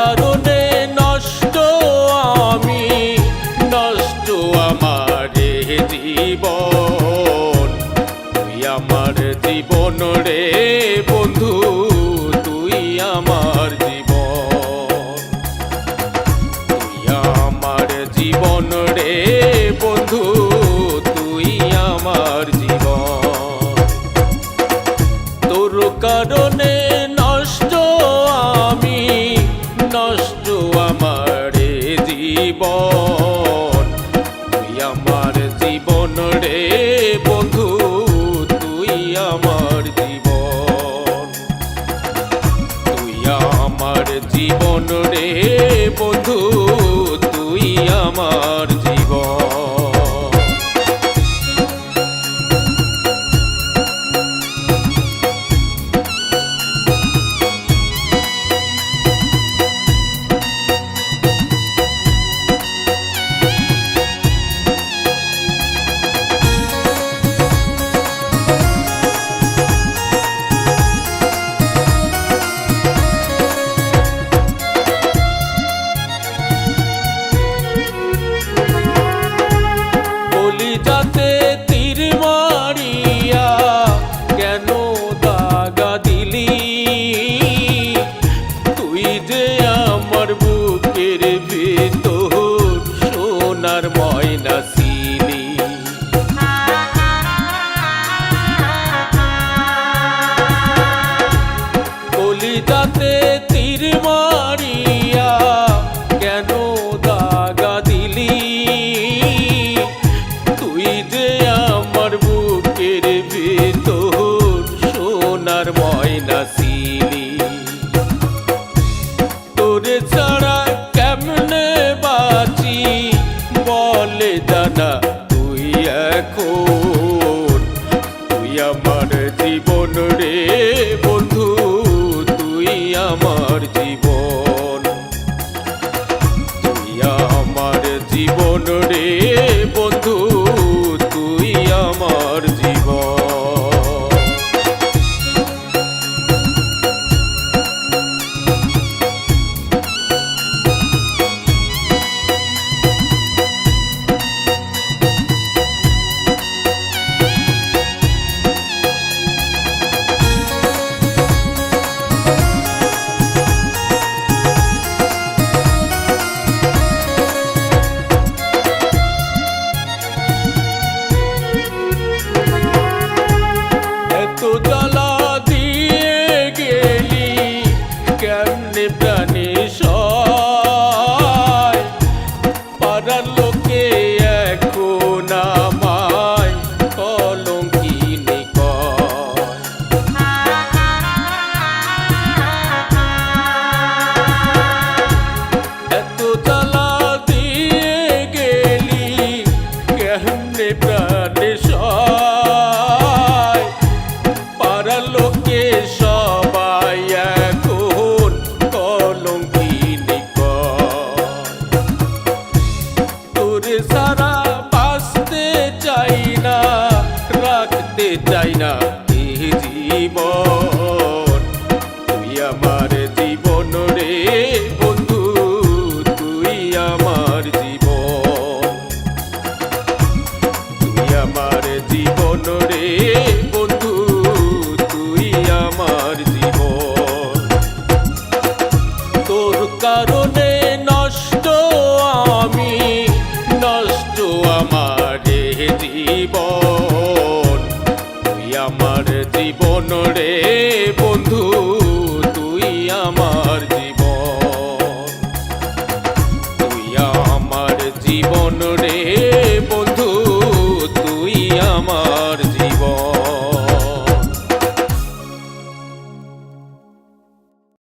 কারণে নষ্ট আমি, নষ্ট আমার জীবন। তুই আমার জীবন রে বন্ধু, তুই আমার জীবন। তুই আমার জীবন রে বন্ধু, তুই আমার জীবন। তোর কারণে জীবন রে বধু তুই আমার জীবন। ছাড়া কেমনে বাঁচি? বলে দাদা, তুই এখন, তুই আমার জীবন রে বন্ধু, তুই আমার জীবন। তোরে সারা বাঁচতে চাই না রাখতে চাই না। রে বন্ধু